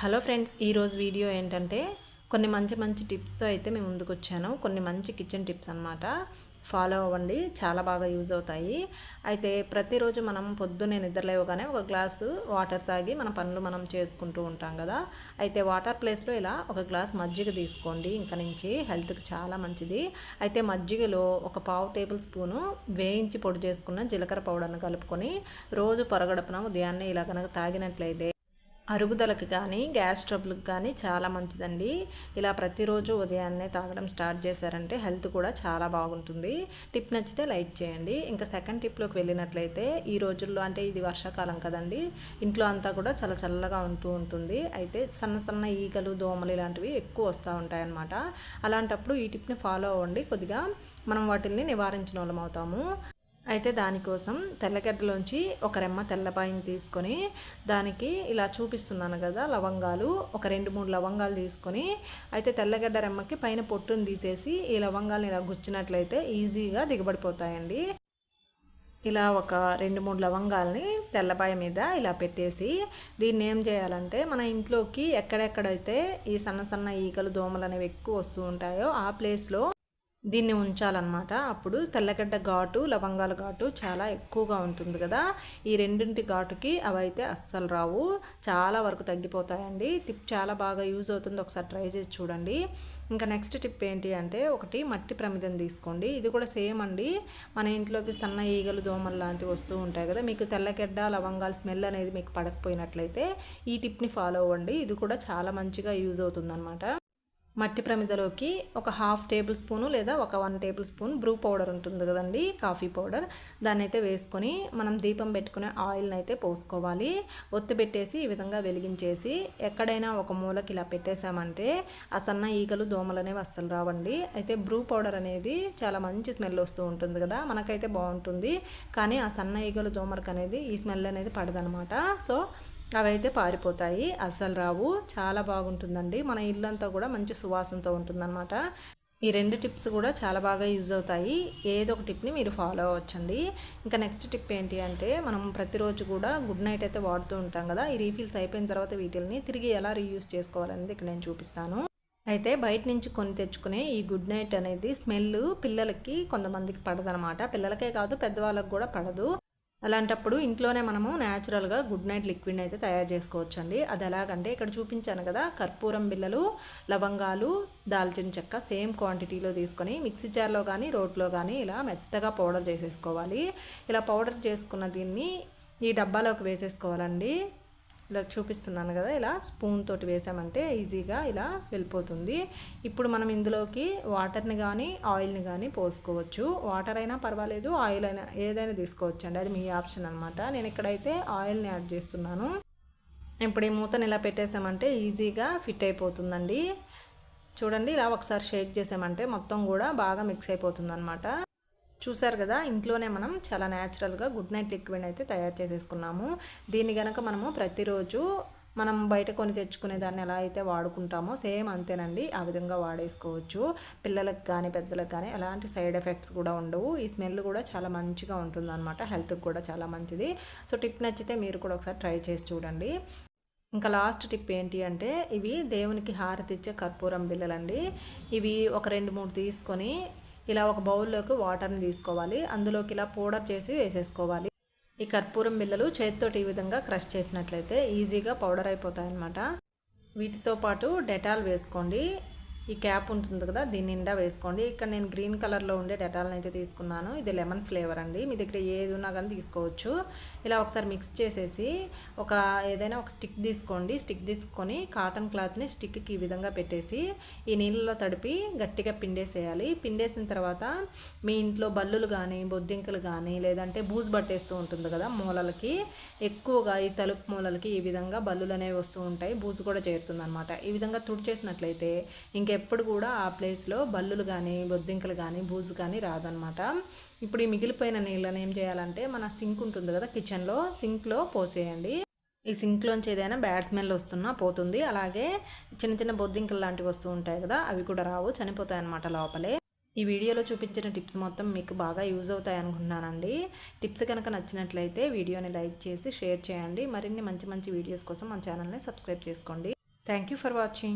Hello friends ఈరోజు video ఏంటంటే కొన్ని మంచి మంచి టిప్స్తో అయితే మేము ముందుకు వచ్చాను కొన్ని మంచి కిచెన్ టిప్స్ అనమాట ఫాలో అవ్వండి చాలా బాగా యూజ్ అవుతాయి. అయితే ప్రతిరోజు మనం పొద్దున్నే నిద్రలేవగానే ఒక గ్లాసు వాటర్ తాగి మన పనులు మనం చేసుకుంటూ ఉంటాం కదా. అయితే వాటర్ ప్లేస్లో ఇలా ఒక గ్లాస్ మజ్జిగ తీసుకోండి. ఇంకా నుంచి హెల్త్కి చాలా మంచిది. అయితే మజ్జిగలో ఒక పావు టేబుల్ స్పూను వేయించి పొడి చేసుకున్న జీలకర్ర పౌడర్ని కలుపుకొని రోజు పొరగడపున ఉదయాన్నే ఇలా కనుక తాగినట్లయితే అరుగుదలకు కానీ గ్యాస్ ట్రబుల్కి కానీ చాలా మంచిదండి. ఇలా ప్రతిరోజు ఉదయాన్నే తాగడం స్టార్ట్ చేశారంటే హెల్త్ కూడా చాలా బాగుంటుంది. టిప్ నచ్చితే లైక్ చేయండి. ఇంకా సెకండ్ టిప్లోకి వెళ్ళినట్లయితే ఈ రోజుల్లో అంటే ఇది వర్షాకాలం కదండి ఇంట్లో అంతా కూడా చాలా చల్లగా ఉంటూ ఉంటుంది. అయితే సన్న సన్న ఈగలు దోమలు ఇలాంటివి ఎక్కువ వస్తూ ఉంటాయన్నమాట. అలాంటప్పుడు ఈ టిప్ని ఫాలో అవ్వండి. కొద్దిగా మనం వాటిల్ని నివారించిన వాళ్ళం అవుతాము. అయితే దానికోసం తెల్లగడ్డలోంచి ఒక రెమ్మ తెల్లపాయిని తీసుకొని దానికి ఇలా చూపిస్తున్నాను కదా లవంగాలు ఒక రెండు మూడు లవంగాలు తీసుకొని అయితే తెల్లగడ్డ రెమ్మకి పైన పొట్టును తీసేసి ఈ లవంగాలను ఇలా గుచ్చినట్లయితే ఈజీగా దిగబడిపోతాయండి. ఇలా ఒక రెండు మూడు లవంగాల్ని తెల్లపాయ మీద ఇలా పెట్టేసి దీన్ని ఏం చేయాలంటే మన ఇంట్లోకి ఎక్కడెక్కడైతే ఈ సన్న సన్న ఈకలు దోమలు అనేవి ఎక్కువ వస్తూ ఉంటాయో ఆ ప్లేస్లో దీన్ని ఉంచాలన్నమాట. అప్పుడు తెల్లగడ్డ ఘాటు లవంగాల ఘాటు చాలా ఎక్కువగా ఉంటుంది కదా. ఈ రెండింటి ఘాటుకి అవైతే అస్సలు రావు. చాలా వరకు తగ్గిపోతాయండి. టిప్ చాలా బాగా యూజ్ అవుతుంది. ఒకసారి ట్రై చేసి చూడండి. ఇంకా నెక్స్ట్ టిప్ ఏంటి అంటే ఒకటి మట్టి ప్రమిదం తీసుకోండి. ఇది కూడా సేమ్ అండి. మన ఇంట్లోకి సన్న ఈగలు దోమలు లాంటివి వస్తూ ఉంటాయి కదా. మీకు తెల్లగడ్డ లవంగాల స్మెల్ అనేది మీకు పడకపోయినట్లయితే ఈ టిప్ని ఫాలో అవ్వండి. ఇది కూడా చాలా మంచిగా యూజ్ అవుతుందన్నమాట. మట్టి ప్రమిదలోకి ఒక హాఫ్ టేబుల్ స్పూను లేదా ఒక one table spoon Bru powder ఉంటుంది కదండి కాఫీ పౌడర్. దాన్ని అయితే వేసుకొని మనం దీపం పెట్టుకునే ఆయిల్ని అయితే పోసుకోవాలి. ఒత్తి పెట్టేసి ఈ విధంగా వెలిగించేసి ఎక్కడైనా ఒక మూలకి ఇలా పెట్టేశామంటే ఆ సన్న ఈగలు దోమలు అనేవి అస్సలు రావండి. అయితే బ్రూ పౌడర్ అనేది చాలా మంచి స్మెల్ వస్తూ ఉంటుంది కదా మనకైతే బాగుంటుంది. కానీ ఆ సన్న ఈగలు దోమలకు అనేది ఈ స్మెల్ అనేది పడదనమాట. సో అవైతే పారిపోతాయి. అస్సలు రావు చాలా బాగుంటుందండి. మన ఇల్లంతా కూడా మంచి సువాసనతో ఉంటుందన్నమాట. ఈ రెండు టిప్స్ కూడా చాలా బాగా యూజ్ అవుతాయి. ఏదో ఒక టిప్ని మీరు ఫాలో అవ్వచ్చండి. ఇంకా నెక్స్ట్ టిప్ ఏంటి అంటే మనం ప్రతిరోజు కూడా గుడ్ నైట్ అయితే వాడుతూ ఉంటాం కదా ఈ రీఫిల్స్ అయిపోయిన తర్వాత వీటిల్ని తిరిగి ఎలా రీయూజ్ చేసుకోవాలనేది ఇక్కడ నేను చూపిస్తాను. అయితే బయట నుంచి కొని తెచ్చుకునే ఈ గుడ్ నైట్ అనేది స్మెల్ పిల్లలకి కొంతమందికి పడదనమాట పిల్లలకే కాదు పెద్దవాళ్ళకి కూడా పడదు. అలాంటప్పుడు ఇంట్లోనే మనము న్యాచురల్గా గుడ్ నైట్ లిక్విడ్ అయితే తయారు చేసుకోవచ్చు అండి అది ఎలాగంటే ఇక్కడ చూపించాను కదా కర్పూరం బిళ్ళలు లవంగాలు దాల్చిన చెక్క సేమ్ క్వాంటిటీలో తీసుకొని మిక్సీ జార్లో కానీ రోట్లో కానీ ఇలా మెత్తగా పౌడర్ చేసేసుకోవాలి. ఇలా పౌడర్ చేసుకున్న దీన్ని ఈ డబ్బాలోకి వేసేసుకోవాలండి. ఇలా చూపిస్తున్నాను కదా ఇలా స్పూన్ తోటి వేసామంటే ఈజీగా ఇలా వెళ్ళిపోతుంది. ఇప్పుడు మనం ఇందులోకి వాటర్ని కానీ ఆయిల్ని కానీ పోసుకోవచ్చు. వాటర్ అయినా పర్వాలేదు ఆయిల్ అయినా ఏదైనా తీసుకోవచ్చు అండి అది మీ ఆప్షన్ అనమాట నేను ఇక్కడైతే ఆయిల్ని యాడ్ చేస్తున్నాను. ఇప్పుడు ఈ మూతను ఇలా పెట్టేసామంటే ఈజీగా ఫిట్ అయిపోతుందండి. చూడండి ఇలా ఒకసారి షేక్ చేసామంటే మొత్తం కూడా బాగా మిక్స్ అయిపోతుంది అనమాట చూసారు కదా ఇంట్లోనే మనం చాలా న్యాచురల్గా గుడ్ నైట్ లిక్విడ్ అయితే తయారు చేసేసుకున్నాము. దీన్ని కనుక మనము ప్రతిరోజు మనం బయట కొని తెచ్చుకునే దాన్ని ఎలా అయితే వాడుకుంటామో సేమ్ అంతేనండి. ఆ విధంగా వాడేసుకోవచ్చు. పిల్లలకు కానీ పెద్దలకు కానీ ఎలాంటి సైడ్ ఎఫెక్ట్స్ కూడా ఉండవు. ఈ స్మెల్ కూడా చాలా మంచిగా ఉంటుందన్నమాట. హెల్త్కి కూడా చాలా మంచిది. సో టిప్ నచ్చితే మీరు కూడా ఒకసారి ట్రై చేసి చూడండి. ఇంకా లాస్ట్ టిప్ ఏంటి అంటే ఇవి దేవునికి హారతి ఇచ్చే కర్పూరం బిల్లలండి ఇవి ఒక రెండు మూడు తీసుకొని ఇలా ఒక బౌల్లోకి వాటర్ని తీసుకోవాలి. అందులోకి ఇలా పౌడర్ చేసి వేసేసుకోవాలి. ఈ కర్పూరం బిళ్ళలు చేతితోటి ఈ విధంగా క్రష్ చేసినట్లయితే ఈజీగా పౌడర్ అయిపోతాయి అన్నమాట వీటితో పాటు డెటాల్ వేసుకోండి. ఈ క్యాప్ ఉంటుంది కదా దీని నిండా వేసుకోండి. ఇక్కడ నేను గ్రీన్ కలర్లో ఉండే డెటాల్ని అయితే తీసుకున్నాను. ఇది లెమన్ ఫ్లేవర్ అండి. మీ దగ్గర ఏది ఉన్నా కానీ తీసుకోవచ్చు. ఇలా ఒకసారి మిక్స్ చేసేసి ఒక ఏదైనా ఒక స్టిక్ తీసుకోండి. స్టిక్ తీసుకొని కాటన్ క్లాత్ని స్టిక్కి ఈ విధంగా పెట్టేసి ఈ నీళ్ళలో తడిపి గట్టిగా పిండేసేయాలి. పిండేసిన తర్వాత మీ ఇంట్లో బల్లులు కానీ బొద్దింకలు కానీ లేదంటే బూజు పట్టేస్తూ ఉంటుంది కదా మూలలకి ఎక్కువగా ఈ తలుపు మూలలకి ఈ విధంగా బల్లులు అనేవి వస్తూ ఉంటాయి. బూజు కూడా చేరుతుంది అనమాట ఈ విధంగా తుడిచేసినట్లయితే ఇంకే ఎప్పుడు కూడా ఆ ప్లేస్లో బల్లులు కానీ బొద్దింకలు కానీ బూజు కానీ రాదనమాట ఇప్పుడు ఈ మిగిలిపోయిన నీళ్ళని ఏం చేయాలంటే మన సింక్ ఉంటుంది కదా కిచెన్లో సింక్లో పోసేయండి. ఈ సింక్లోంచి ఏదైనా బ్యాడ్ స్మెల్ వస్తున్నా పోతుంది. అలాగే చిన్న చిన్న బొద్దింకలు లాంటివి వస్తూ ఉంటాయి కదా అవి కూడా రావు చనిపోతాయి అనమాట లోపలే. ఈ వీడియోలో చూపించిన టిప్స్ మొత్తం మీకు బాగా యూజ్ అవుతాయి అనుకుంటున్నానండి. టిప్స్ కనుక నచ్చినట్లయితే వీడియోని లైక్ చేసి షేర్ చేయండి. మరిన్ని మంచి మంచి వీడియోస్ కోసం మన ఛానల్ని సబ్స్క్రైబ్ చేసుకోండి. Thank you for watching